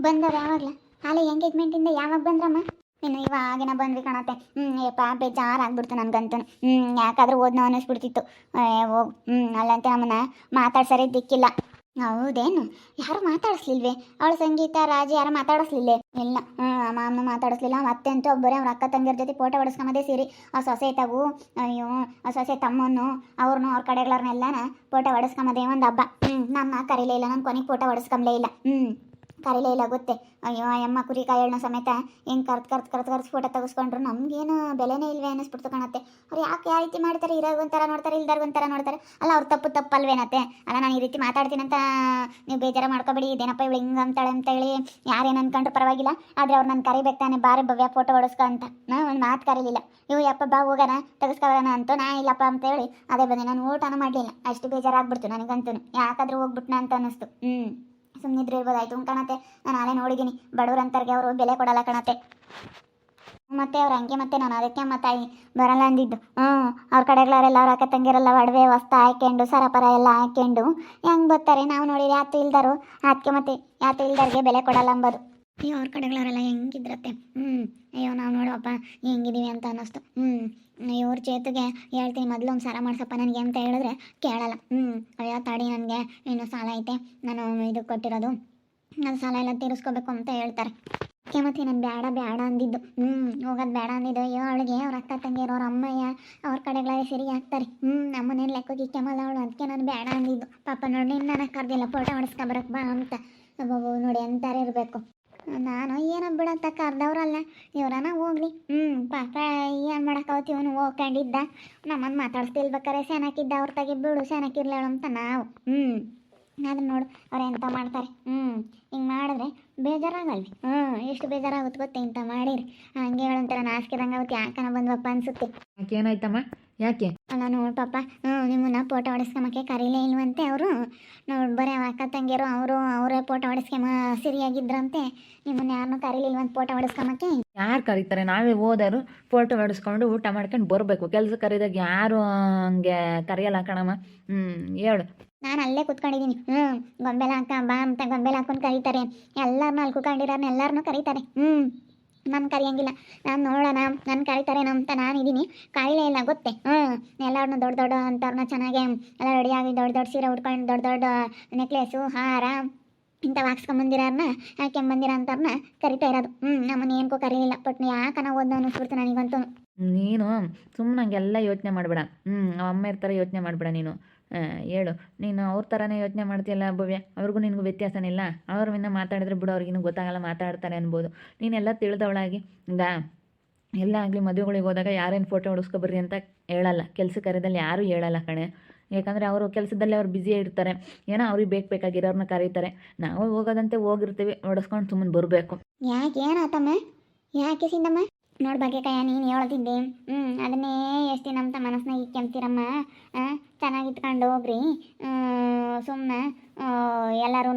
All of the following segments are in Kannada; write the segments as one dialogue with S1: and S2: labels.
S1: ಬಂದವ್ರು ಯಾವಾಗಲ? ಹಾಲೆ ಎಂಗೇಜ್ಮೆಂಟಿಂದ ಯಾವಾಗ ಬಂದ್ರಮ್ಮ? ಇನ್ನು ಇವಾಗಿನ ಬಂದ್ವಿ ಕಾಣತ್ತೆ. ಹ್ಞೂ ಬೇಜಾರ್ ಆಗ್ಬಿಡ್ತು ನನಗಂತೂ. ಹ್ಞೂ ಯಾಕಾದ್ರೂ ಓದ್ನೋ ಅನ್ನಿಸ್ಬಿಡ್ತಿತ್ತು. ಹೋಗ್ ಹ್ಞೂ ಅಲ್ಲಂತೆ ನಮ್ಮನ್ನ ಮಾತಾಡ್ಸರಿ ದಿಕ್ಕಿಲ್ಲ. ಹೌದೇನು? ಯಾರು ಮಾತಾಡಿಸ್ಲಿಲ್ವೇ? ಅವಳ ಸಂಗೀತ, ರಾಜ ಯಾರು ಮಾತಾಡಿಸ್ಲಿಲ್ಲೇ ಇಲ್ಲ. ಅಮ್ಮ ಅಮ್ಮ ಮಾತಾಡಿಸ್ಲಿಲ್ಲ. ಮತ್ತೆ ಅಂತೂ ಒಬ್ಬರೇ ಅವ್ರ ಅಕ್ಕ ತಂಗಿಯರ ಜೊತೆ ಫೋಟೋ ಹೊಡಿಸ್ಕೊಂಬದೇ ಸೇರಿ ಆ ಸೊಸೆ ತಗು ಅಯ್ಯೋ, ಆ ಸೊಸೆ ತಮ್ಮನ್ನು, ಅವ್ರನ್ನೂ, ಅವ್ರ ಕಡೆಗಳನ್ನೆಲ್ಲನ ಫೋಟೋ ಹೊಡಿಸ್ಕೊಂಬದೇ ಒಂದು ಹಬ್ಬ. ಹ್ಞೂ ನಮ್ಮ ಕರೀಲೇ ಇಲ್ಲ. ನಾನು ಕೊನೆಗೆ ಫೋಟೋ ಹೊಡಿಸ್ಕೊಂಬಲೇ ಇಲ್ಲ. ಹ್ಞೂ ಕರೀಲೇ ಇಲ್ಲ, ಗೊತ್ತೆ. ಅಯ್ಯೋ ಅಮ್ಮ ಕುರಿ ಕಾಯಣ್ಣ ಸಮೇತ ಹೆಂಗೆ ಕರ್ತ್ ಕರ್ತ್ ಕರ್ತ್ ಕರ್ತ್ ಫೋಟೋ ತೆಗೆಸ್ಕೊಂಡ್ರು, ನಮಗೇನು ಬೆಲೆನೇ ಇಲ್ವೇ ಅನ್ನಿಸ್ಬಿಡ್ತು ಕಾಣತ್ತೆ. ಅವ್ರು ಯಾಕೆ ಯಾವ ರೀತಿ ಮಾಡ್ತಾರೆ ಇರೋ ಒಂಥರ ನೋಡ್ತಾರೆ ಇಲ್ದಾರ ಒಂಥರ ನೋಡ್ತಾರೆ? ಅಲ್ಲ, ಅವ್ರು ತಪ್ಪು ತಪ್ಪಲ್ವೇನತ್ತೆ ಅಲ್ಲ, ನಾನು ಈ ರೀತಿ ಮಾತಾಡ್ತೀನಂತ ನೀವು ಬೇಜಾರ ಮಾಡ್ಕೊಬೇಡಿ, ಇದೇನಪ್ಪ ಇವಳು ಹಿಂಗೆ ಅಂತಾಳೆ ಅಂತ ಹೇಳಿ ಯಾರೇನು ಅನ್ಕೊಂಡ್ರು ಪರವಾಗಿಲ್ಲ, ಆದರೆ ಅವ್ರು ನಾನು ಕರಿಬೇಕು ತಾನೆ, ಬಾರಿ ಭವ್ಯ ಫೋಟೋ ಹೊಡಿಸ್ಕೊ ಅಂತ. ನಾನು ಒಂದು ಮಾತು ಕರೀಲಿಲ್ಲ. ಇವು ಯಪ್ಪ, ಬಾ ಹೋಗೋಣ ತೆಗೆಸ್ಕೊಳ್ಳೋಣ ಅಂತೂ ನಾ ಇಲ್ಲಪ್ಪ ಅಂತ ಹೇಳಿ, ಅದೇ ಬಂದೆ. ನಾನು ಊಟನೂ ಮಾಡಲಿಲ್ಲ. ಅಷ್ಟು ಬೇಜಾರಾಗ್ಬಿಡ್ತು ನನಗಂತೂ ಯಾಕಾದ್ರೂ ಹೋಗ್ಬಿಟ್ನ ಅಂತ ಅನ್ನಿಸ್ತು. ಹ್ಞೂ ಸುಮ್ಮನಿದ್ರೆ ಇರ್ಬೋದಾಯ್ತು. ಕಾಣತ್ತೆ. ನಾನು ನೋಡಿದಿನಿ ನೋಡಿದ್ದೀನಿ. ಬಡವರಂತರ್ಗೆ ಅವರು ಬೆಲೆ ಕೊಡಲ್ಲ ಕಾಣತ್ತೆ. ಮತ್ತೆ ಅವ್ರು ಹಂಗೆ ಮತ್ತೆ ನಾನು ಅದಕ್ಕೆ ಮತ್ತೆ ಬರಲ್ಲ ಅಂದಿದ್ದು. ಹ್ಞೂ ಅವ್ರ ಕಡೆಗಳವರೆಲ್ಲ ಅವ್ರ ಅಕ್ಕ ತಂಗಿರೆಲ್ಲ ಒಡವೆ ವಸ್ತ ಹಾಕ್ಯಂಡು ಸರಪರ ಎಲ್ಲ ಹಾಕ್ಯಂಡು ಹೆಂಗೆ ಬರ್ತಾರೆ? ನಾವು ನೋಡಿದ್ರೆ ಯಾತು ಇಲ್ದಾರು ಅದಕ್ಕೆ ಮತ್ತೆ ಯಾತು ಇಲ್ದಾರ್ಗೆ ಬೆಲೆ ಕೊಡಲ್ಲ ಅಂಬೋದು. ಅಯ್ಯೋ, ಅವ್ರ ಕಡೆಗಳವರೆಲ್ಲ ಹೆಂಗಿದ್ರತ್ತೆ? ಹ್ಞೂ ಅಯ್ಯೋ, ನಾವು ನೋಡುವಪ್ಪ, ಹೆಂಗಿದೀವಿ ಅಂತ ಅನ್ನಿಸ್ತು. ಹ್ಞೂ ಇವ್ರ ಚೇತುಗೆ ಹೇಳ್ತೀನಿ, ಮೊದಲು ಒಂದು ಸಾಲ ಮಾಡ್ಸಪ್ಪ ನನಗೆ ಅಂತ ಹೇಳಿದ್ರೆ ಕೇಳಲ್ಲ. ಹ್ಞೂ ಅಯ್ಯೋ, ತಾಡಿ ನನಗೆ, ಇನ್ನು ಸಾಲ ಐತೆ, ನಾನು ಇದು ಕೊಟ್ಟಿರೋದು. ನಾನು ಸಾಲ ಎಲ್ಲ ತೀರಿಸ್ಕೋಬೇಕು ಅಂತ ಹೇಳ್ತಾರೆ. ಅದಕ್ಕೆ ಮತ್ತೆ ನಾನು ಬೇಡ ಬೇಡ ಅಂದಿದ್ದು. ಹ್ಞೂ ಹೋಗೋದು ಬೇಡ ಅಂದಿದ್ದು. ಅಯ್ಯೋ, ಅವಳಿಗೆ ಅವ್ರ ಅಕ್ಕ ತಂಗಿಯರು ಅವ್ರ ಅಮ್ಮಯ್ಯ, ಅವ್ರ ಕಡೆಗಳಲ್ಲಿ ಸರಿ ಹಾಕ್ತಾರೆ ಹ್ಞೂ ನಮ್ಮನೇನು ಲೆಕ್ಕಕ್ಕೆ ಕೆಮ್ಮಲ್ಲ ಅವಳು ಅದಕ್ಕೆ ನಾನು ಬೇಡ ಅಂದಿದ್ದು. ಪಾಪ ನೋಡಿ ನಿನ್ನ ಕರ್ದಿಲ್ಲ ಫೋಟೋ ಹೊಡಿಸ್ಕೊಬರಕ್ಕೆ ಬಾ ಅಂತ. ಅಬ್ಬಬ್ಬೋ ನೋಡಿ, ಅಂತಾರೆ ಇರಬೇಕು. ನಾನು ಏನೋ ಬಿಡಂತ ಕರ್ದವ್ರಲ್ಲ ಇವ್ರನ ಹೋಗ್ಲಿ. ಹ್ಞೂ ಪಾಪ ಏನು ಮಾಡಕ್ಕಾವತ್ತು ಇವನು ಹೋಗ್ಕೊಂಡಿದ್ದ. ನಮ್ಮನ್ನು ಮಾತಾಡಿಸ್ತಿಲ್ಬೇಕಾರೆ ಸೆನಕಿದ್ದ ಅವ್ರ ತಗಿ ಬಿಡು ಸೆನಕಿರ್ಲೇಳು ಅಂತ ನಾವು. ಹ್ಞೂ ಅದನ್ನ ನೋಡು, ಅವ್ರು ಎಂತ ಮಾಡ್ತಾರೆ. ಹ್ಞೂ ಹಿಂಗೆ ಮಾಡಿದ್ರೆ ಬೇಜಾರಾಗಲ್ವಿ? ಹ್ಞೂ ಎಷ್ಟು ಬೇಜಾರಾಗುತ್ತೆ ಗೊತ್ತೆ ಇಂಥ ಮಾಡಿರಿ ಹಂಗೆ ಹೇಳಂತಾರ ನಾಸ್ಕಿದಂಗೆ ಆಗುತ್ತೆ ಯಾಕನ ಬಂದ್ವಪ್ಪ ಅನ್ಸುತ್ತೆ.
S2: ಏನಾಯ್ತಮ್ಮ ಯಾಕೆ?
S1: ನಾನು ನೋಡು ಪಾಪ. ನಿಮ್ಮನ್ನ ಫೋಟೋ ಹೊಡಿಸ್ಕೊಂಬಕ್ಕೆ ಕರೀಲೇ ಇಲ್ವಂತೆ ಅವರು. ನೋಡಿ ಬರೀ ಅಕ್ಕ ತಂಗಿಯರು ಅವರು ಅವರೇ ಫೋಟೋ ಹೊಡೆಸ್ಕೊಂಬ ಸರಿಯಾಗಿದ್ರಂತೆ. ನಿಮ್ಮನ್ನ ಯಾರನ್ನೂ ಕರೀಲಿಲ್ವಂತ ಫೋಟೋ ಹೊಡೆಸ್ಕೊಂಬಕ್ಕೆ
S2: ಯಾರು ಕರೀತಾರೆ? ನಾವೇ ಹೋದರು ಫೋಟೋ ಹೊಡೆಸ್ಕೊಂಡು ಊಟ ಮಾಡ್ಕೊಂಡು ಬರಬೇಕು. ಕೆಲಸ ಕರೆದಾಗ ಯಾರು ಹಂಗೆ ಕರೆಯಲ್ಲ ಕಣಮ್ಮ. ಹ್ಞೂ ಹೇಳು.
S1: ನಾನು ಅಲ್ಲೇ ಕುತ್ಕೊಂಡಿದ್ದೀನಿ. ಹ್ಞೂ ಗೊಂಬೆಲ ಹಾಕ ಬಾ ಅಂತ ಗೊಂಬೆಲ ಹಾಕೊಂಡು ಕರೀತಾರೆ. ಎಲ್ಲರನ್ನೂ ಅಲ್ಲಿ ಕುತ್ಕೊಂಡಿರೋರ್ನ ಎಲ್ಲರನ್ನೂ ಕರೀತಾರೆ. ಹ್ಞೂ ನಾನು ಕರೆಯಂಗಿಲ್ಲ. ನಾನು ನೋಡೋಣ, ನಾನು ಕರಿತಾರೇನೋ ಅಂತ ನಾನಿದ್ದೀನಿ ಕಾಯಿಲೆ ಇಲ್ಲ, ಗೊತ್ತೆ? ಹ್ಞೂ ಎಲ್ಲರನ್ನೂ ದೊಡ್ಡ ದೊಡ್ಡ ಅಂಥವ್ರನ್ನ ಚೆನ್ನಾಗೆ ಎಲ್ಲ ರೆಡಿಯಾಗಿ ದೊಡ್ಡ ದೊಡ್ಡ ಸೀರೆ ಉಟ್ಕೊಂಡು ದೊಡ್ಡ ದೊಡ್ಡ ನೆಕ್ಲೆಸು ಹಾರ, ಇಂಥವು ಹಾಕ್ಸ್ಕೊಂಬಂದಿರೋರ್ನ, ಹಾಕ್ಯಂಬಂದಿರ ಅಂಥವ್ರನ್ನ ಕರಿತಾ ಇರೋದು. ಹ್ಞೂ ನಮ್ಮನ್ನ ಏನಕ್ಕೂ ಕರೀಲಿಲ್ಲ. ಬಟ್ ಯಾಕನ ಓದ್ನ ಅನ್ನಿಸ್ಬಿಡ್ತು ನನಗಂತೂ.
S2: ನೀನು ಸುಮ್ಮನೆ ಹಂಗೆಲ್ಲ ಯೋಚನೆ ಮಾಡಬೇಡ. ಹ್ಞೂ ಅಮ್ಮ ಇರ್ತಾರೆ ಯೋಚನೆ ಮಾಡಬೇಡ ನೀನು. ಹೇಳು. ನೀನು ಅವ್ರ ಥರನೇ ಯೋಚನೆ ಮಾಡ್ತೀಯಲ್ಲ ಭವ್ಯ? ಅವ್ರಿಗೂ ನಿನಗೂ ವ್ಯತ್ಯಾಸನೇ ಇಲ್ಲ ಅವ್ರ ವಿನ್ನ ಮಾತಾಡಿದ್ರೆ ಬಿಡು ಅವ್ರಿಗಿನ್ನೂ ಗೊತ್ತಾಗಲ್ಲ ಮಾತಾಡ್ತಾರೆ ಅನ್ಬೋದು. ನೀನೆಲ್ಲ ತಿಳಿದವಳಾಗಿ ಈಗ ಎಲ್ಲ ಆಗಲಿ ಮದುವೆಗಳಿಗೆ ಹೋದಾಗ ಯಾರೇನು ಫೋಟೋ ಹೊಡಿಸ್ಕೊಬರ್ರಿ ಅಂತ ಹೇಳಲ್ಲ. ಕೆಲಸ ಕಾರ್ಯದಲ್ಲಿ ಯಾರೂ ಹೇಳಲ್ಲ ಕಣೆ. ಯಾಕಂದರೆ ಅವರು ಕೆಲಸದಲ್ಲಿ ಅವ್ರು ಬ್ಯುಸಿ ಇರ್ತಾರೆ. ಏನೋ ಅವ್ರಿಗೆ ಬೇಕು ಬೇಕಾಗಿರೋರ್ನ ಕರೀತಾರೆ. ನಾವು ಹೋಗೋದಂತೆ ಹೋಗಿರ್ತೀವಿ, ಹೊಡೆಸ್ಕೊಂಡು ಸುಮ್ಮನೆ ಬರಬೇಕು.
S1: ಯಾಕೆ, ಏನಾತಮ್ಮ? ಯಾಕೆ ಸಿಂದಮ್ಮ ನೋಡ್ ಬಗ್ಗೆಕಾಯ ನೀನು ಹೇಳ್ತಿದ್ದೆ ಹ್ಞೂ ಅದನ್ನೇ ಎಷ್ಟು ದಿನ ಅಂತ ಮನಸ್ಸಿನಾಗ ಇಕ್ಕೆಂತೀರಮ್ಮ ಚೆನ್ನಾಗಿ ಇಟ್ಕೊಂಡು ಹೋಗ್ರಿ. ಸುಮ್ಮನೆ ಎಲ್ಲರೂ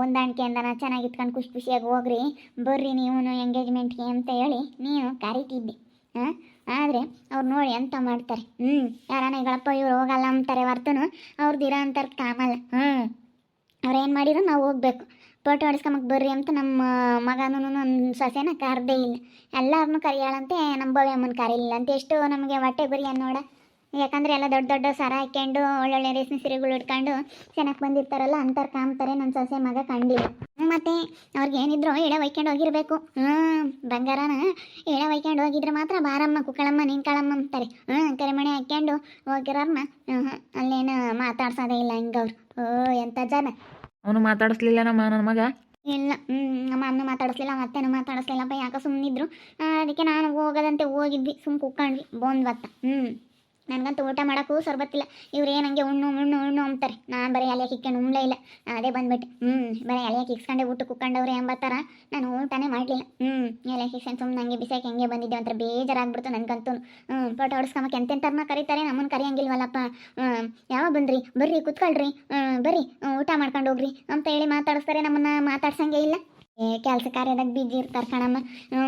S1: ಹೊಂದಾಣಿಕೆಯಿಂದನ ಚೆನ್ನಾಗಿ ಇಟ್ಕೊಂಡು ಖುಷಿ ಖುಷಿಯಾಗಿ ಹೋಗ್ರಿ. ಬರ್ರಿ ನೀವು ಎಂಗೇಜ್ಮೆಂಟ್ಗೆ ಅಂತ ಹೇಳಿ ನೀನು ಕರಿತಿದ್ದೆ. ಹಾಂ ಆದರೆ ಅವ್ರು ನೋಡಿ ಅಂತ ಮಾಡ್ತಾರೆ. ಹ್ಞೂ ಯಾರಾನ ಹೇಳಪ್ಪ ಇವ್ರು ಹೋಗಲ್ಲ ಅಂತಾರೆ ಹೊರ್ತನು ಅವ್ರದ್ದು ಇರೋ ಅಂತಾರೆ ಕಾಮಲ್ಲ ಹ್ಞೂ ಅವ್ರು ಏನು ಮಾಡಿದ್ರು ನಾವು ಹೋಗ್ಬೇಕು. ಫೋಟೋ ಹೊಡಿಸ್ಕೊಂಬಕ್ ಬರ್ರಿ ಅಂತ ನಮ್ಮ ಮಗನೂ ಒಂದು ಸೊಸೆನ ಕರ್ದೇ ಇಲ್ಲ. ಎಲ್ಲರನ್ನೂ ಕರಿಯಾಳಂತೆ, ನಮ್ಮ ಅಮ್ಮನ ಕರೀಲಿಲ್ಲ ಅಂತ ಎಷ್ಟು ನಮಗೆ ಹೊಟ್ಟೆ ಬರಿ ಅನ್ನೋಡ ಯಾಕಂದ್ರೆ ಎಲ್ಲ ದೊಡ್ಡ ದೊಡ್ಡ ಸರ ಹಾಕ್ಕೊಂಡು ಒಳ್ಳೊಳ್ಳೆ ರೇಷ್ಮೆ ಸೀರೆಗಳು ಇಟ್ಕೊಂಡು ಚೆನ್ನಾಗಿ ಬಂದಿರ್ತಾರಲ್ಲ, ಅಂತಾರೆ ಕಾಮ್ತಾರೆ ನನ್ನ ಸೊಸೆ ಮಗ ಕಂಡಿಲ್ಲ. ಮತ್ತೆ ಅವ್ರಿಗೆ ಏನಿದ್ರು ಎಳೆ ಒಯ್ಕೊಂಡು ಹೋಗಿರ್ಬೇಕು. ಹ್ಞೂ ಬಂಗಾರನ ಎಳೆ ಒಯ್ಕೊಂಡು ಹೋಗಿದ್ರೆ ಮಾತ್ರ ಬಾರಮ್ಮ, ಕುಕ್ಕಳಮ್ಮ ನಿಂಕಳಮ್ಮ ಅಂತಾರೆ. ಹ್ಞೂ ಕರಿಮಣಿ ಹಾಕ್ಕೊಂಡು ಹೋಗಿರೋರ್ನ ಹ್ಞೂ ಅಲ್ಲೇನು ಮಾತಾಡ್ಸೋದೇ ಇಲ್ಲ ಹಿಂಗವ್ರು ಓ ಎಂಥ ಜನ.
S2: ಅವನು ಮಾತಾಡಿಸ್ಲಿಲ್ಲ ನಮ್ಮ ನನ್ನ ಮಗ?
S1: ಇಲ್ಲ ನಮ್ಮ ಅನ್ನ ಮಾತಾಡಿಸ್ಲಿಲ್ಲ ಮತ್ತೇನು ಮಾತಾಡಿಸ್ಲಿಲ್ಲಪ್ಪ, ಯಾಕೆ ಸುಮ್ಮನಿದ್ರು ಅದಕ್ಕೆ ನಾನು ಹೋಗದಂತೆ ಹೋಗಿದ್ವಿ ಸುಮ್ಮ ಕುಕ್ಕಂಡ್ವಿ ಬಂದ್ವತ್ತ. ಹ್ಞೂ ನನಗಂತೂ ಊಟ ಮಾಡೋಕ್ಕೂ ಸರ್ಬತ್ತಿಲ್ಲ. ಇವ್ರು ಏನು ಹಂಗೆ ಉಣ್ಣು ಉಣ್ಣು ಉಣ್ಣು ಅಂತಾರೆ ನಾನು ಬರೀ ಅಲಿಯಾಕೆ ಇಕ್ಕೊಂಡು ಉಣ್ಲೇ ಇಲ್ಲ. ಅದೇ ಬಂದ್ಬಿಟ್ಟು. ಹ್ಞೂ ಬರೀ ಅಲಿಯಾಕೆ ಇಕ್ಸ್ಕೊಂಡೆ ಊಟ ಕುಕ್ಕಂಡವ್ರೆ ಎಂಬತ್ತಾರ ನಾನು ಊಟನೇ ಮಾಡಲಿಲ್ಲ. ಹ್ಞೂ ಎಲೆ ಕಿಕ್ಸ್ಕೊಂಡು ಸುಮ್ಮನೆ ಹಂಗೆ ಬಿಸಾಕಿ ಹಂಗೆ ಬಂದಿದ್ದೆ ಒಂಥರ ಬೇಜಾರಾಗ್ಬಿಡ್ತು ನನಗಂತೂ ಹ್ಞೂ ಫೋಟೋ ಹೊಡ್ಸ್ಕೊಂಬಕ್ಕೆ ಎಂತೆಂಥವ್ರನ್ನ ಕರೀತಾರೆ ನಮ್ಮನ್ನು ಕರೆಯಂಗಿಲ್ವಲ್ಲಪ್ಪ. ಯಾವಾಗ ಬಂದ್ರಿ? ಬರ್ರಿ, ಕುತ್ಕೊಳ್ರಿ. ಬರ್ರಿ, ಊಟ ಮಾಡ್ಕೊಂಡು ಹೋಗ್ರಿ ಅಂತ ಹೇಳಿ ಮಾತಾಡಿಸ್ತಾರೆ ನಮ್ಮನ್ನ. ಮಾತಾಡ್ಸಂಗೆ ಇಲ್ಲ. ಕೆಲಸ ಕಾರ್ಯದಾಗ ಬಿಜಿ ಇರ್ತಾರೆ ಕಣಮ್ಮ. ಹ್ಞೂ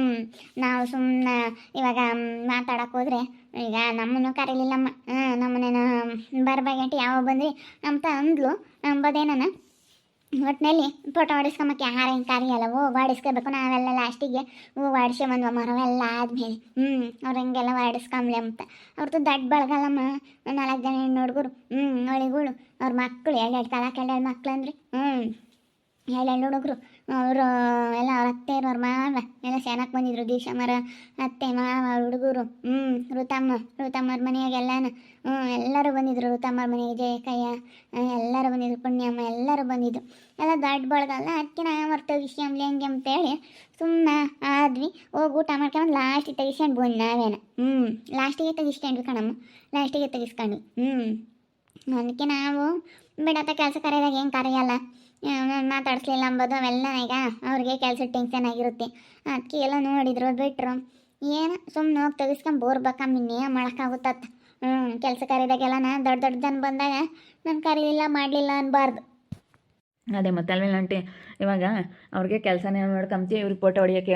S1: ನಾವು ಸುಮ್ಮನೆ ಇವಾಗ ಮಾತಾಡಕ್ಕೆ ಹೋದ್ರೆ, ಈಗ ನಮ್ಮನ್ನು ಕರೀಲಿಲ್ಲಮ್ಮ. ಹ್ಞೂ ನಮ್ಮನೇನ ಬರ್ಬಾಗಂಟಿ ಯಾವ ಬಂದ್ರಿ ಅಂತ ಅಂದ್ಲು, ಅಂಬೋದೇನನ. ಒಟ್ಟಿನಲ್ಲಿ ಫೋಟೋ ಹೊಡಿಸ್ಕೊಂಬಕ್ಕೆ ಯಾರು ಹಿಂಗೆ ಕರಿಯಲ್ಲ ಹೋಗಿ ಹೊಡಿಸ್ಕೋಬೇಕು. ನಾವೆಲ್ಲ ಲಾಸ್ಟಿಗೆ ಹೋಗಿ ಬಂದ್ವ ಮರವೆಲ್ಲ ಆದ್ಮೇಲೆ. ಹ್ಞೂ ಅವ್ರು ಹೊಡಿಸ್ಕೊಂಬ್ಲಿ ಅಂತ. ಅವ್ರದ್ದು ದಡ್ಡ ಬಳಗಲ್ಲಮ್ಮ, ನಾಲ್ಕು ಜನ ಹೆಣ್ಣು ಹುಡುಗರು. ಹ್ಞೂ ಒಳಿಗಳು ಅವ್ರ ಮಕ್ಕಳು ಎರಡೆರಡು ತಲಾಕ್ ಎರಡೆರಡು ಮಕ್ಳು ಅಂದ್ರಿ ಹ್ಞೂ ಎರಡೆರಡು ಹುಡುಗರು ಅವರು ಎಲ್ಲ ಅವ್ರ ಅತ್ತೆ ಅವ್ರ ಮಾವ. ಎಲ್ಲ ಚೆನ್ನಾಗಿ ಬಂದಿದ್ರು ದೀಶಮ್ಮರ ಅತ್ತೆ, ಮಾವ, ಹುಡುಗರು. ಹ್ಞೂ ಋತಮ್ಮ ಋತಮ್ಮರ ಮನೆಯಾಗೆಲ್ಲನ ಹ್ಞೂ ಎಲ್ಲರೂ ಬಂದಿದ್ರು ಋತಮ್ಮರ ಮನೆಗೆ, ಜಯಕಯ್ಯ, ಎಲ್ಲರೂ ಬಂದಿದ್ರು, ಪುಣ್ಯಮ್ಮ, ಎಲ್ಲರೂ ಬಂದಿದ್ರು. ಎಲ್ಲ ದೊಡ್ಡ ಬಳಗಲ್ಲ ಅದಕ್ಕೆ ನಾ ಮರ್ತ ವಿಷಯಂಲಿ ಹೆಂಗೆ ಅಂತೇಳಿ ಸುಮ್ಮನೆ ಆದ್ವಿ. ಹೋಗಿ ಊಟ ಮಾಡ್ಕೊಂಡು ಲಾಸ್ಟಿಗೆ ತೆಗಿಸ್ಕೊಂಡು ಬಂದು ನಾವೇನ. ಹ್ಞೂ ಲಾಸ್ಟಿಗೆ ತೆಗಿಸ್ಕೊಂಡ್ವಿ ಕಣಮ್ಮ. ಲಾಸ್ಟಿಗೆ ತೆಗಿಸ್ಕೊಂಡ್ವಿ. ಹ್ಞೂ ಅದಕ್ಕೆ ನಾವು ಬಿಡತ್ತ, ಕೆಲಸ ಕರೆದಾಗ ಏನು ಕರೆಯಲ್ಲ. ನಾನು ಮಾತಾಡಿಸ್ಲಿಲ್ಲ ಅಂಬೋದು ಅವೆಲ್ಲ ಈಗ ಅವ್ರಿಗೆ ಕೆಲಸ ಟೆನ್ಷನ್ ಆಗಿರುತ್ತೆ. ಅದಕ್ಕೆ ಎಲ್ಲ ನೋಡಿದ್ರು ಬಿಟ್ಟರು ಏನು ಸುಮ್ಮನೆ ಹೋಗಿ ತೆಗಿಸ್ಕೊಂಡು ಬೋರ್ಬೇಕಮ್ಮ ಇನ್ನೇನು ಮಾಡೋಕ್ಕಾಗುತ್ತ ಹ್ಞೂ ಕೆಲಸ ಕರೆದಾಗೆಲ್ಲ ನಾನು ದೊಡ್ಡ ದೊಡ್ಡ ಜನ ಬಂದಾಗ ನಾನು ಕರೀಲಿಲ್ಲ, ಮಾಡಲಿಲ್ಲ ಅನ್ಬಾರ್ದು.
S2: ಅದೇ ಮತ್ತೆ ಅಲ್ವೇನ ಆಂಟಿ ಇವಾಗ ಅವ್ರಿಗೆ ಕೆಲಸನೇ ಮಾಡ್ಕೊಂತೀವಿ ಇವ್ರಿಗೆ ಫೋಟೋ ಹೊಡಿಯೋಕ್ಕೆ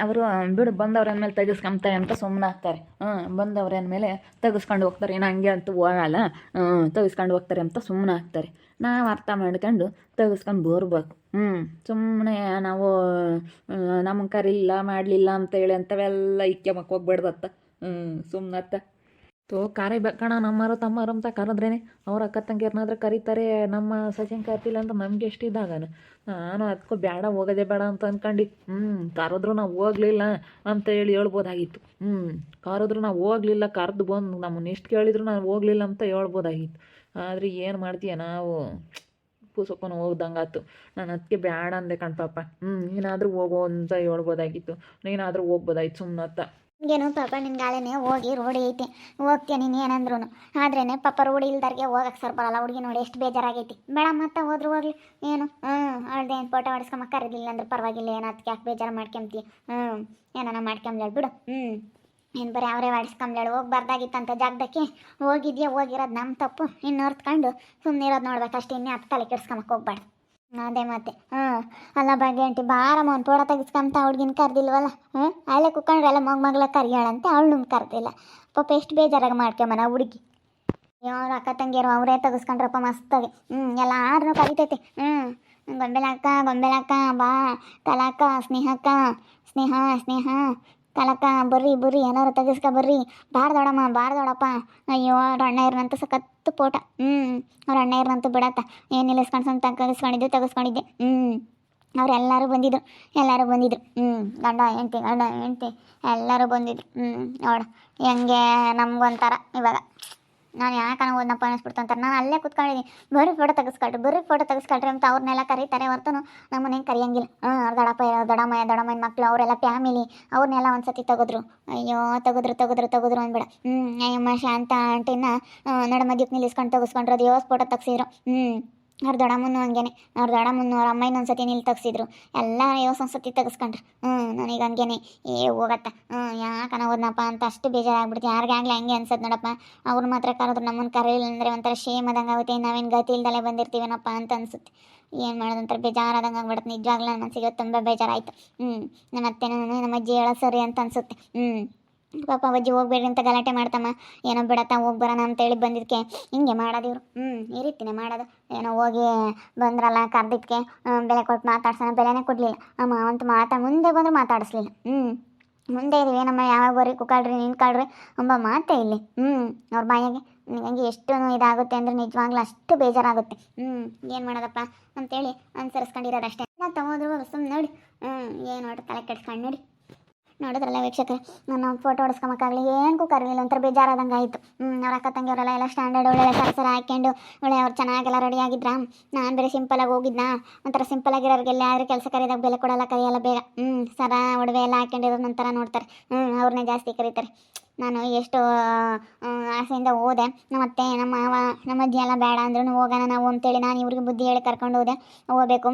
S2: ಅವರು, ಬಿಡು, ಬಂದವ್ರ ಅಂದಮೇಲೆ ತೆಗಿಸ್ಕೊಂತಾರೆ ಅಂತ ಸುಮ್ಮನೆ ಆಗ್ತಾರೆ. ಹ್ಞೂ ಬಂದವ್ರ ಅಂದಮೇಲೆ ತೆಗಿಸ್ಕೊಂಡು ಹೋಗ್ತಾರೆ. ಏನು ಹಂಗೆ ಅಂತೂ ಹೋಗಲ್ಲ. ತೆಗಿಸ್ಕೊಂಡು ಹೋಗ್ತಾರೆ ಅಂತ ಸುಮ್ಮನೆ ಆಗ್ತಾರೆ. ನಾವು ಅರ್ಥ ಮಾಡ್ಕೊಂಡು ತೆಗಿಸ್ಕೊಂಡು ಬೋರ್ಬೇಕು. ಹ್ಞೂ ಸುಮ್ಮನೆ ನಾವು ನಮಗೆ ಕರಿಲ್ಲ, ಮಾಡಲಿಲ್ಲ ಅಂತೇಳಿ ಅಂಥವೆಲ್ಲ ಇಕ್ಕೆಮಕ್ಕೆ ಹೋಗ್ಬೇಡ್ದತ್ತ. ಹ್ಞೂ ಸುಮ್ಮನೆ ಅತ್ತ ತೋ ಕಾರೇ ಬೇಕಣ ನಮ್ಮರು ತಮ್ಮರು ಅಂತ ಕರೆದ್ರೇನೆ. ಅವ್ರ ಅಕ್ಕ ತಂಗಿಯರ್ನಾದ್ರೆ ಕರೀತಾರೆ, ನಮ್ಮ ಸಚಿನ್ ಕರ್ತಿಲ್ಲ ಅಂತ ನಮ್ಗೆ ಎಷ್ಟಿದ್ದಾಗ ನಾನು ಅದಕ್ಕೂ ಬೇಡ ಹೋಗೋದೇ ಬೇಡ ಅಂತ ಅಂದ್ಕೊಂಡು ಹ್ಞೂ ಕರೆದ್ರು ನಾವು ಹೋಗ್ಲಿಲ್ಲ ಅಂತ ಹೇಳಿ ಹೇಳ್ಬೋದಾಗಿತ್ತು. ಹ್ಞೂ ಕರೆದ್ರು ನಾವು ಹೋಗ್ಲಿಲ್ಲ, ಕರೆದು ಬಂದು ನಮ್ಮನ್ನ ಎಷ್ಟು ಕೇಳಿದ್ರು ನಾನು ಹೋಗ್ಲಿಲ್ಲ ಅಂತ ಹೇಳ್ಬೋದಾಗಿತ್ತು. ಆದರೆ ಏನು ಮಾಡ್ತೀಯ ನಾವು? ಪುಸಕ್ಕೊಂಡು ಹೋಗ್ದಂಗಾತು. ನಾನು ಅದಕ್ಕೆ ಬೇಡ ಅಂದೆ ಕಣ್ಪಾಪ ಹ್ಞೂ ಏನಾದರೂ ಹೋಗೋ ಅಂತ ಹೇಳ್ಬೋದಾಗಿತ್ತು. ನೀನಾದರೂ ಹೋಗ್ಬೋದಾಯ್ತು ಸುಮ್ಮನತ್ತ
S1: ಏನು ಪಾಪ ನಿನ್ ಗಾಳಿನೇ ಹೋಗಿ ರೂಢಿ ಐತಿ. ಹೋಗ್ತೀಯ ನೀನು ಏನಂದ್ರು ಆದ್ರೇನೆ ಪಾಪ ರೂಢಿ ಇಲ್ದಾರ್ಗೆ ಹೋಗಕ್ಕೆ ಸರ್ ಬರಲ್ಲ. ಹುಡುಗಿ ನೋಡಿ ಎಷ್ಟು ಬೇಜಾರಾಗೈತಿ. ಬೇಡ, ಮತ್ತೆ ಹೋದ್ರು ಹೋಗ್ಲಿ. ಏನು? ಹ್ಞೂ ಏನು ಫೋಟೋ ಹೊಡಿಸ್ಕೊಂಬ ಕರೀದಿಲ್ಲ ಅಂದ್ರೆ ಪರವಾಗಿಲ್ಲ. ಏನು ಅದಕ್ಕೆ ಯಾಕೆ ಬೇಜಾರು ಮಾಡ್ಕೊಂತೀಯ? ಹ್ಞೂ ಏನಾನ ಮಾಡ್ಕೊಂಬ್ಲೇಳು ಬಿಡು. ಹ್ಞೂ ಏನು ಬರೀ ಅವರೇ ಹೊಡಿಸ್ಕೊಂಬ್ಲೇಳು ಹೋಗಿ ಬರ್ದಾಗಿತ್ತಂತ ಜಾಗದಕ್ಕೆ ಹೋಗಿದ್ಯಾ? ಹೋಗಿರೋದು ನಮ್ಮ ತಪ್ಪು. ಇನ್ನು ಹೊರ್ತ್ಕೊಂಡು ಸುಮ್ಮನೆ ಇರೋದು ನೋಡ್ಬೇಕು ಅಷ್ಟೇ. ಇನ್ನೇ ಹತ್ತು ತಲೆ ಕೆಡ್ಸ್ಕೊಂಬಕ್ಕೆ ಹೋಗ್ಬಾರ್ದು ಅದೇ ಮತ್ತೆ ಹ್ಞೂ ಅಲ್ಲ ಬಗ್ಗೆ ಆಂಟಿ, ಬಾರಮ್ಮ, ಒಂದು ಫೋಟೋ ತೆಗಿಸ್ಕೊಂತ ಹುಡ್ಗಿನ ಕರ್ದಿಲ್ವಲ್ಲ? ಹ್ಞೂ ಅಲ್ಲೇ ಎಲ್ಲ ಮಗ ಮಗಳ ಕರಿಯಾಳಂತೆ, ಅವಳು ಕರ್ದಿಲ್ಲ. ಪಾಪ ಎಷ್ಟು ಬೇಜಾರಾಗಿ ಮಾಡ್ಕೊಂಬನ ಹುಡುಗಿ. ಅವ್ರ ಅಕ್ಕ ತಂಗಿಯರು ಅವರೇ ತೆಗಿಸ್ಕೊಂಡ್ರಪ್ಪ ಮಸ್ತಾಗಿ ಹ್ಞೂ ಎಲ್ಲ ಆದ್ರೂ ಕರಿತೈತೆ. ಹ್ಞೂ ಗೊಂಬೆಲಕ್ಕ ಗೊಂಬೆಲಕ್ಕ, ಬಾ. ಕಲಾಕ ಸ್ನೇಹಕ್ಕ, ಸ್ನೇಹ ಸ್ನೇಹ. ಕಲಕ ಬರ್ರಿ ಬರ್ರಿ, ಏನಾರು ತೆಗಿಸ್ಕ ಬರ್ರಿ. ಬಾರ್ ದೊಡಮ್ಮ, ಬಾರ್ ದೊಡಪ್ಪ. ಅಯ್ಯೋ ಅವ್ರ ಅಣ್ಣ ಇರ್ನಂತ ಸಖತ್ತು ಫೋಟ ಹ್ಞೂ ಅವ್ರ ಅಣ್ಣ ಇರ್ನಂತ ಬಿಡತ್ತ. ಏನು ನಿಲ್ಲಿಸ್ಕೊಂಡು ತಗಸ್ಕೊಂಡಿದ್ದೆ. ತೆಗಿಸ್ಕೊಂಡಿದ್ದೆ ಹ್ಞೂ ಅವರೆಲ್ಲರೂ ಬಂದಿದ್ರು. ಎಲ್ಲರೂ ಬಂದಿದ್ರು. ಹ್ಞೂ ಗಂಡ ಹೆಂಡ್ತಿ ಗಂಡ ಹೆಂಡ್ತಿ ಎಲ್ಲರೂ ಬಂದಿದ್ರು. ಹ್ಞೂ ನೋಡು ಹೆಂಗೆ ನಮಗೊಂಥರ ಇವಾಗ. ನಾನು ಯಾಕೆ ಓದ್ನಪ್ಪ ಅನ್ನಿಸ್ಬಿಡ್ತು ಅಂತಾರೆ. ನಾನು ಅಲ್ಲೇ ಕುತ್ಕೊಂಡಿದ್ದೀನಿ. ಬರೀ ಫೋಟೋ ತೆಗೆಸ್ಕೊಳ್ರಿ ಬರೀ ಫೋಟೋ ತೆಗೆಸ್ಕೊಳ್ರಿ ಅಂತ ಅವ್ರನ್ನೆಲ್ಲ ಕರೀತಾರೆ. ಹೊರತು ನಮ್ಮನ್ನ ಹೆಂಗೆ ಕರಿಯಂಗಿಲ್ಲ. ಅವ್ರ ದೊಡಪ್ಪ ದೊಡ್ಡಮ್ಮ ದೊಡಮ್ಮನ ಮಕ್ಕಳು ಅವರೆಲ್ಲ ಫ್ಯಾಮಿಲಿ ಅವ್ರನ್ನೆಲ್ಲ ಒಂದು ಸತಿ ತೆಗೆದ್ರು. ಅಯ್ಯೋ, ತೆಗೆದ್ರು ತೆಗೆದ್ರು ತೆಗೆದ್ರು ಅಂದ್ಬಿಡ. ಹ್ಞೂ ಅಯ್ಯಮ್ಮ, ಶಾಂತ ಆಂಟಿನ ನಡ ಮಧ್ಯಕ್ಕೆ ನಿಲ್ಲಿಸ್ಕೊಂಡು ತೆಗೆಸ್ಕೊಂಡ್ರು. ಅದು ಯೋಸ್ ಫೋಟೋ ತೆಗ್ಸಿದ್ರು. ಹ್ಞೂ ಅವ್ರ ದೊಡ್ಡಮ್ಮನು ಹಂಗೇನೆ. ಅವ್ರ ದೊಡ್ಡಮ್ಮನ ಅವ್ರ ಅಮ್ಮ ಇನ್ನೊಂದ್ಸತಿ ಸತಿ ನಿಲ್ಲಿ ತೆಗ್ಸಿದ್ರು. ಎಲ್ಲ ಒಂದು ಸತಿ ತೆಗಿಸ್ಕೊಂಡ್ರು. ಹ್ಞೂ ನನಗೆ ಹಂಗೇನೆ. ಏ, ಹೋಗತ್ತ. ಹ್ಞೂ ಯಾಕನ ಹೋದ್ನಪ್ಪ ಅಂತ ಅಷ್ಟು ಬೇಜಾರಾಗ್ಬಿಡ್ತು. ಯಾರಿಗಾಗ್ಲಿ ಹಂಗೆ ಅನ್ಸುತ್ತೆ ನೋಡಪ್ಪ. ಅವ್ರು ಮಾತ್ರ ಕರೆದ್ರು ನಮ್ಮನ್ನ ಕರೀಲಿಲ್ಲ ಅಂದರೆ ಒಂಥರ ಶೇಮ್ ಆದಂಗೆ ಆಗುತ್ತೆ. ನಾವೇನು ಗತಿ ಇಲ್ದಲೆ ಬಂದಿರ್ತೀವೇನಪ್ಪ ಅಂತ ಅನ್ಸುತ್ತೆ. ಏನು ಮಾಡೋದಂತ ಬೇಜಾರಾದಂಗೆ ಆಗ್ಬಿಡುತ್ತೆ. ನಿಜವಾಗ್ಲೂ ನನ್ನ ಮನಸ್ಸಿಗೆ ತುಂಬ ಬೇಜಾರಾಯಿತು. ಹ್ಞೂ ನಮ್ಮ ಅತ್ತೆ ನಮ್ಮ ಅಜ್ಜಿ ಹೇಳೋ ಸರಿ ಅಂತ ಅನ್ಸುತ್ತೆ. ಹ್ಞೂ ಪಾಪ ಅಜ್ಜಿ ಹೋಗ್ಬೇಡ್ರಿ ಅಂತ ಗಲಾಟೆ ಮಾಡ್ತಮ್ಮ. ಏನೋ ಬಿಡತ್ತ ಹೋಗಿ ಬರೋಣ ಅಂತೇಳಿ ಬಂದಿದ್ದಕ್ಕೆ ಹಿಂಗೆ ಮಾಡೋದಿವ್ರು ಹ್ಞೂ ಈ ರೀತಿನೇ ಮಾಡೋದು. ಏನೋ ಹೋಗಿ ಬಂದ್ರಲ್ಲ ಕರೆದಿದ್ಕೆ. ಬೆಲೆ ಕೊಟ್ಟು ಮಾತಾಡ್ಸೋಣ. ಬೆಲೆನೇ ಕೊಡಲಿಲ್ಲ. ಅಮ್ಮ ಅಂತ ಮಾತಾ ಮುಂದೆ ಬಂದರೂ ಮಾತಾಡಿಸ್ಲಿಲ್ಲ. ಹ್ಞೂ ಮುಂದೆ ಇದೀವಿ. ಏನಮ್ಮ, ಯಾವಾಗ ಬರ್ರಿ? ಕುಕ್ಕಳ್ರಿ ನಿಂತ್ಕೊಳ್ರಿ ಅಂಬ ಮಾತೇ ಇಲ್ಲಿ. ಹ್ಞೂ ಅವ್ರ ಬಾಯಿಗೆ ನನಗೆ ಎಷ್ಟು ಇದಾಗುತ್ತೆ ಅಂದರೆ ನಿಜವಾಗ್ಲೂ ಅಷ್ಟು ಬೇಜಾರಾಗುತ್ತೆ. ಹ್ಞೂ ಏನು ಮಾಡೋದಪ್ಪ ಅಂತೇಳಿ ಅನುಸರಿಸ್ಕೊಂಡಿರೋದು ಅಷ್ಟೇ. ತಗೋದ್ರು ಸುಮ್ಮನೆ ನೋಡಿ. ಹ್ಞೂ ಏನು ನೋಡಿ ತಲೆ ಕೆಡ್ಸ್ಕೊಂಡು ನೋಡಿ. ನೋಡಿದ್ರಲ್ಲ ವೀಕ್ಷಕರೇ ನಾನು ಫೋಟೋ ಹೊಡ್ಸ್ಕೊಂಬಕ್ಕಾಗಲಿ ಏನಕ್ಕೂ ಕರಲಿಲ್ಲ ಒಂಥರ ಬೇಜಾರಾದಂಗೆ ಆಯಿತು ಹ್ಞೂ ಅವ್ರ ಅಕ್ಕ ತಂಗಿಯವರೆಲ್ಲ ಎಲ್ಲ ಸ್ಟ್ಯಾಂಡರ್ಡ್ ಒಳ್ಳೆ ಸರ ಸರ ಹಾಕ್ಕೊಂಡು ಒಳ್ಳೆ ಅವ್ರು ಚೆನ್ನಾಗೆಲ್ಲ ರೆಡಿ ಆಗಿದ್ರ. ನಾನು ಬೇರೆ ಸಿಂಪಲಾಗಿ ಹೋಗಿದ್ನಾ? ಒಂಥರ ಸಿಂಪಲ್ ಆಗಿರೋರಿಗೆಲ್ಲ ಯಾರು ಕೆಲಸ ಕರೆದಾಗ ಬೆಲೆ ಕೊಡಲ್ಲ ಕರೆಯಲ್ಲ ಬೇಗ. ಹ್ಞೂ ಸರ ಒಡವೆ ಎಲ್ಲ ಹಾಕ್ಕೊಂಡಿರೋ ನಂತರ ನೋಡ್ತಾರೆ. ಹ್ಞೂ ಅವ್ರನ್ನೇ ಜಾಸ್ತಿ ಕರೀತಾರೆ. ನಾನು ಎಷ್ಟು ಆಸೆಯಿಂದ ಹೋದೆ. ನಮ್ಮ ಅತ್ತೆ, ನಮ್ಮ ಮಾವ, ನಮ್ಮ ಅಜ್ಜಿ ಎಲ್ಲ ಬೇಡ ಅಂದ್ರೂ ಹೋಗೋಣ ನಾವು ಅಂತೇಳಿ ನಾನು ಇವ್ರಿಗೆ ಬುದ್ಧಿ ಹೇಳಿ ಕರ್ಕೊಂಡು ಹೋದೆ. ಹೋಗ್ಬೇಕು.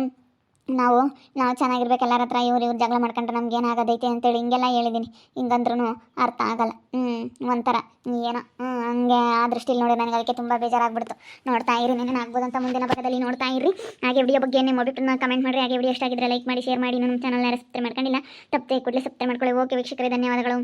S1: ನಾವು ನಾವು ಚೆನ್ನಾಗಿರ್ಬೇಕು, ಎಲ್ಲರ ಹತ್ರ ಇವ್ರು ಇವ್ರು ಜಗಳ ಮಾಡ್ಕೊಂಡ್ರೆ ನಮ್ಗೆ ಏನಾಗೋದೈತೆ ಅಂತೇಳಿ ಹಿಂಗೆಲ್ಲ ಹೇಳಿದ್ದೀನಿ ಹಿಂಗಂದ್ರೂ ಅರ್ಥ ಆಗಲ್ಲ. ಹ್ಞೂ ಒಂಥರ ಏನೋ ಹ್ಞೂ ಹಂಗೆ ಆ ದೃಷ್ಟಿಲಿ ನೋಡಿ ನನಗೆ ಅದಕ್ಕೆ ತುಂಬ ಬೇಜಾರಾಗ್ಬಿಡ್ತು. ನೋಡ್ತಾ ಇರಿ ನೆನೆ ಆಗ್ಬೋದಂತ ಮುಂದಿನ ಭಾಗದಲ್ಲಿ ನೋಡ್ತಾ ಇರಿ ಹಾಗೆ ವಿಡಿಯೋ ಬಗ್ಗೆ ನಿಮ್ಮ ಅಭಿಪ್ರಾಯ ಕಮೆಂಟ್ ಮಾಡಿರಿ. ಹಾಗೆ ವಿಡಿಯೋ ಎಷ್ಟಾಗಿದ್ರೆ ಲೈಕ್ ಮಾಡಿ ಶೇರ್ ಮಾಡಿ. ನಮ್ಮ ಚಾನಲ್ ಸಬ್ಸ್ಕ್ರೈಬ್ ಮಾಡ್ಕೊಂಡಿಲ್ಲ, ತಪ್ಪದೆ ಕೂಡಲೇ ಸಬ್ಸ್ಕ್ರೈಬ್ ಮಾಡ್ಕೊಳ್ಳಿ. ಓಕೆ ವೀಕ್ಷಕರೇ, ಧನ್ಯವಾದಗಳು.